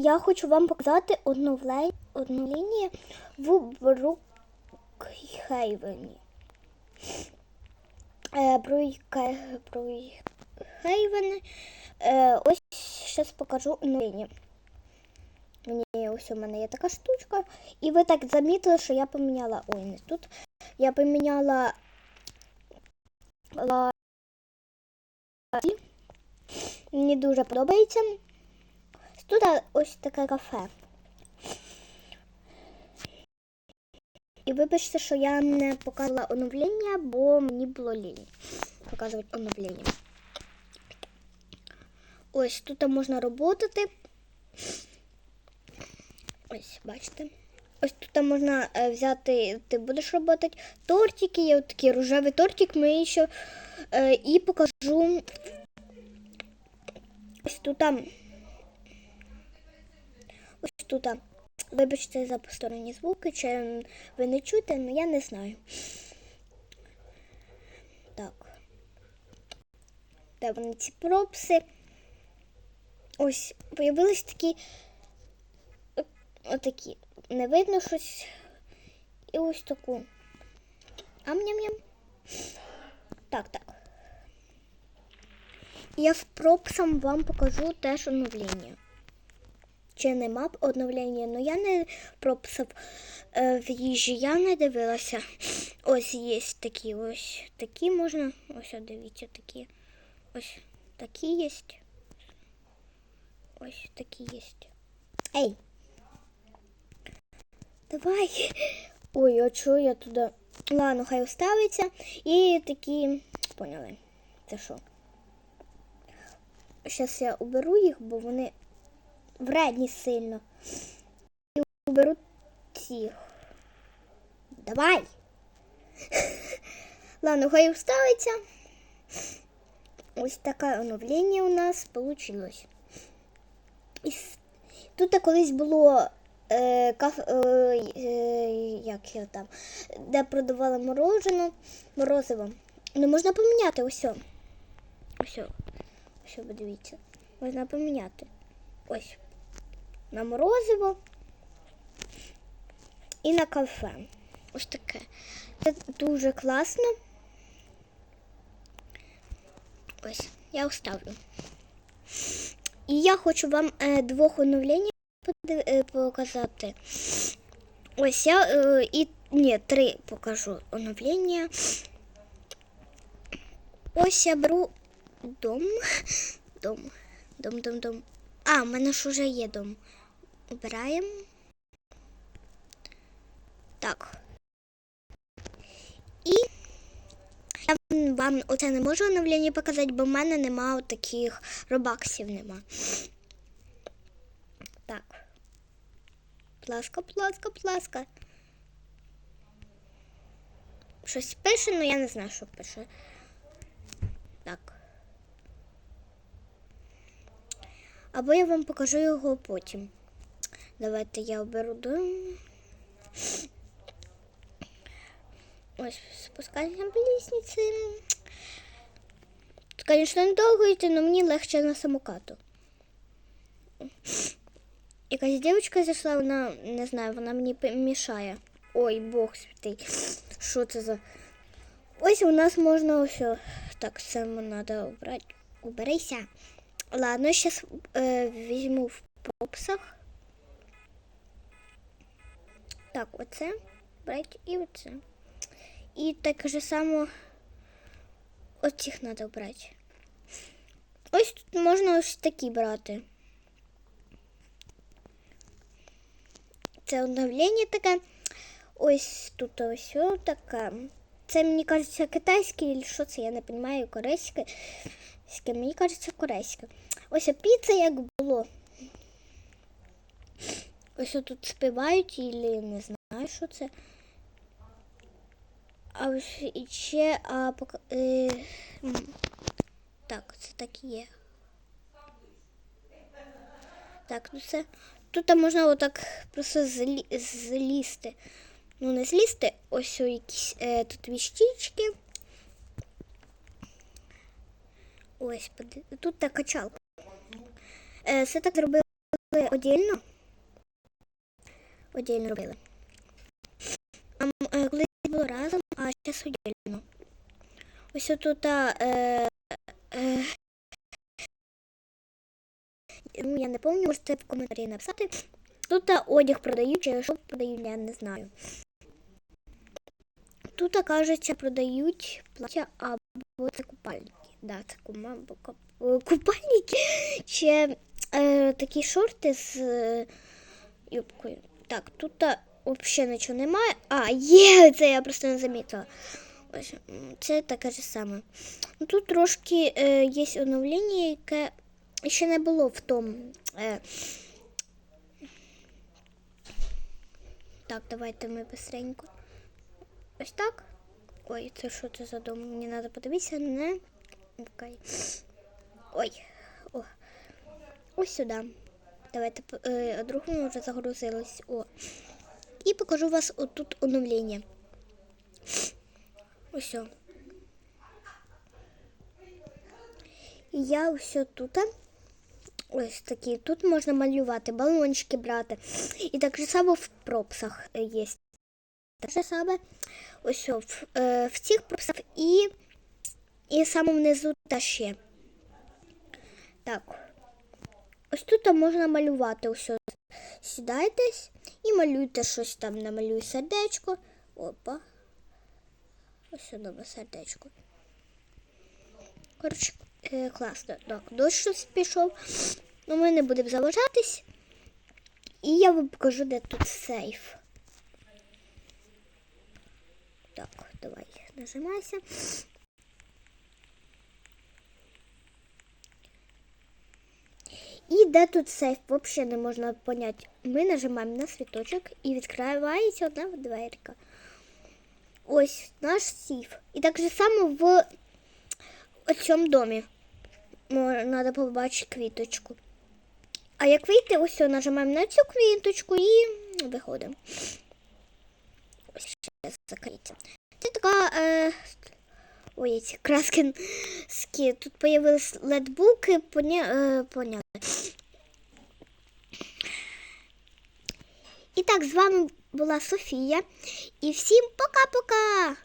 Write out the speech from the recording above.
Я хочу вам показати одну, вле... одну лінію в Брукхейвені. Е, Бруйке- Брукхейвен. Е, ось зараз покажу одну лінію. Мені ось у мене є така штучка. І ви так замітили, що я поміняла. Ой, не тут. Я поміняла ла- Мені дуже подобається. Тут ось таке кафе. І вибачте, що я не показала оновлення, бо мені було лінь показувати оновлення. Ось тут можна роботати. Ось, бачите. Ось тут можна е, взяти, ти будеш робити тортики, є такий рожевий тортик, ми ще е, і покажу. Ось тут. Тут. Вибачте за посторонні звуки, чи ви не чуєте, але я не знаю. Так. Де вони ці пропси? Ось, появились такі. Отакі. Не видно щось. І ось таку. Ам-ням-ням. Так, так. Я в пропсам вам покажу теж оновлення. Чи нема б оновлення, але я не прописав е, в їжі, я не дивилася. Ось є такі, ось такі можна. Ось дивіться, такі. Ось такі є. Ось такі є. Ей! Давай. Ой, а чого я туди? Ладно, хай оставиться. І такі. Поняли. Це що? Зараз я уберу їх, бо вони вредні сильно. І уберу цих. Давай. Ладно, хай вставиться. Ось таке оновлення у нас. І тут колись було е, каф, е, е, як його там, де продавали мороженое, морозиво. Ну, можна поміняти о. Ось, о, подивіться. Можна поміняти. Ось. На морозиво і на кафе. Ось таке. Це дуже класно. Ось, я оставлю. І я хочу вам е, двох оновлень е, показати. Ось я е, і ні, три покажу оновлення. Ось я беру дом. Дом. Дом, дом, дом. А, в мене ж уже є дом. Обираємо. Так. І я вам оце не можу оновлення показати, бо в мене нема таких робаксів нема. Так. Пласка, пласка, пласка. Щось пише, але я не знаю, що пише. Так. Або я вам покажу його потім. Давайте я оберу. Ось, спускаємося в лісниці. Тут, звісно, недовго йти, але мені легше на самокату. Якась дівчинка зайшла, вона, не знаю, вона мені мішає. Ой, Бог святий. Що це за. Ось у нас можна ось. Так, це треба обрати. Уберися. Ладно, зараз е, візьму в пропсах. Так, оце. Брати і оце. І так же само оцих треба брати. Ось тут можна ось такі брати. Це оновлення таке. Ось тут ось таке. Це, мені кажеться, китайське, чи що це, я не розумію, корейське. Ське, Мені кажеться, корейське. Ось піца як було. Ось тут співають, і не знаю, що це. А ось і ще а, пока, е, так, це так і є. Так, ну це. Тут можна отак просто злі, злізти. Ну, не злізти, ось якісь е, тут віщички. Ось, тут та качалка. Е, це так зробили отдельно. Отдельно робили. А колись було разом, а зараз отдельно. Ось тут е, е, ну, я не пам'ятаю, можете в коментарі написати. Тут одяг продають, чи що продають, я не знаю. Тут, кажеться, продають плаття або це купальники. Да, це купальники. Чи е, такі шорти з е, юбкою. Так, тут взагалі нічого немає. А, є, це я просто не замітила. Ось, це таке ж саме. Ну, тут трошки е, є оновлення, яке ще не було в тому. Е, так, давайте ми быстренько. Ось так. Ой, це що це за дом? Мені треба подивитися. Не. Ой. О. Ось сюди. Давайте е, другу вже загрузилось. О. І покажу вас отут оновлення. Ось. Я все тут. Ось такі. Тут можна малювати, балончики брати. І так же само в пропсах є. Так же саме ось в, е, в цих пропсах і, і саме внизу та ще. Так. Ось тут можна малювати. Ось сідайтесь і малюйте щось там. Намалюй сердечко. Опа. Ось сюди сердечко. Коротше, е, класно. Так, дощ щось пішов. Ну, ми не будемо заважатись. І я вам покажу, де тут сейф. Так, давай, нажимайся. І де тут сейф, взагалі не можна поняти. Ми нажимаємо на світочок і відкривається одна дверка. Ось наш сейф. І так же само в цьому домі. Треба побачити квіточку. А як вийти, ось нажимаємо на цю квіточку і виходимо. Ось ще закриється. Це така. Е... Ой, ці краски. Тут появились ледбуки, поня... е, поняли. І так, з вами була Софія. І всім пока-пока!